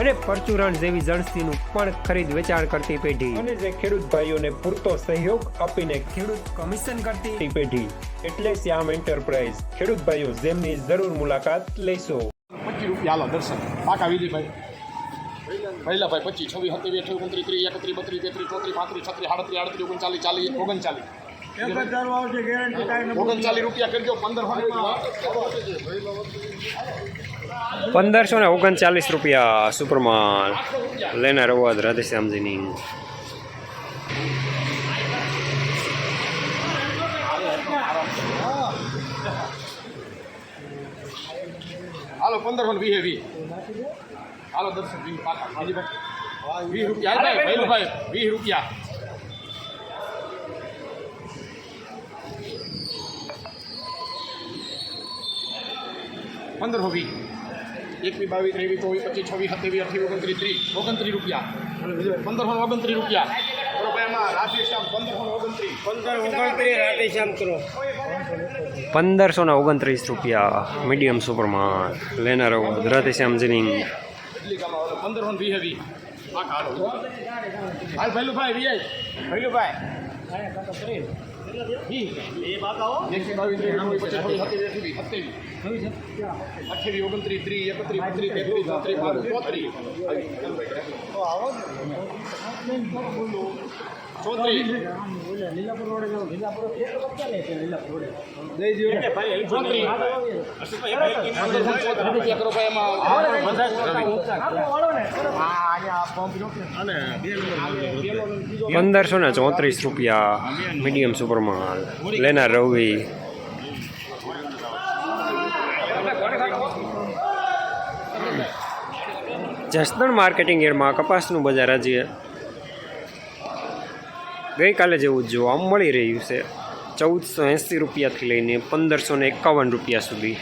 અને પરચુરણ જેવી જણસીનું પણ ખરીદ વેચાણ કરતી પેઢી. અને જે ખેડૂત ભાઈઓને પૂરતો સહયોગ આપીને ખેડૂત કમિશન કરતી પેઢી. એટલે શ્યામ એન્ટરપ્રાઇઝ. ખેડૂત ભાઈઓ જેમની જરૂર મુલાકાત લેશો. પચીસ રૂપિયા હાલો દર્શન. પાકા વિજયભાઈ. પહેલા ભાઈ પચીસ. છવ્વીસ સત્યાવીસ અઠ્યાવીસ ઓગણત્રીસ ત્રીસ એકત્રીસ બત્રીસ તેત્રીસ ચોત્રીસ પાંત્રીસ છત્રીસ આડત્રીસ આડત્રીસ ઓગણચાલીસ ચાલીસ ઓગણચાલીસ. ઓગણચાલીસ રૂપિયા કરજો પંદર પંદરસો ને ઓગણચાલીસ રૂપિયા સુપરમાન. લેનાર અવાજ રાધેશ્યામજીની. હાલો પંદરસો વીસ વીસ. હાલો દસ વીસ પાકા વીસ રૂપિયા. વીસ રૂપિયા. પંદરસો હોવી. એકવી બાવીસ ત્રેવીસ ચોવીસ પચીસ છવ્વીસ સત્યાવીસ અઠ્યાવીસ ઓગણત્રીસ ત્રીસ. ઓગણત્રીસ રૂપિયા. પંદર સો ઓગણત્રીસ રૂપિયા. બરોબર એમાં પંદરસો ને ઓગણત્રીસ પંદરસો ને ઓગણત્રીસ રૂપિયા મીડિયમ સુપરમાં લેનારો અવાજ શ્યામ કામ પંદરસો વીસ ભાઈ હાલ ભૈલું ભાઈ વીઆઈ સત્યાવીસ અઠ્યાવીસ અઠ્યાવીસ ઓગણત્રીસ ત્રીસ એકત્રીસ બત્રીસ તેત્રીસ ચોત્રીસ. ચોત્રીસ. પંદરસો ચોત્રીસ. ને ચોત્રીસ રૂપિયા મીડિયમ સુપરમાલ લેનાર રવિ જસદણ માર્કેટિંગ એરમાં કપાસનું બજાર આજે ગઈકાલે જેવું જોવા મળી રહ્યું છે. ચૌદસો એંસી રૂપિયાથી લઈને પંદરસો ને એકાવન રૂપિયા સુધી.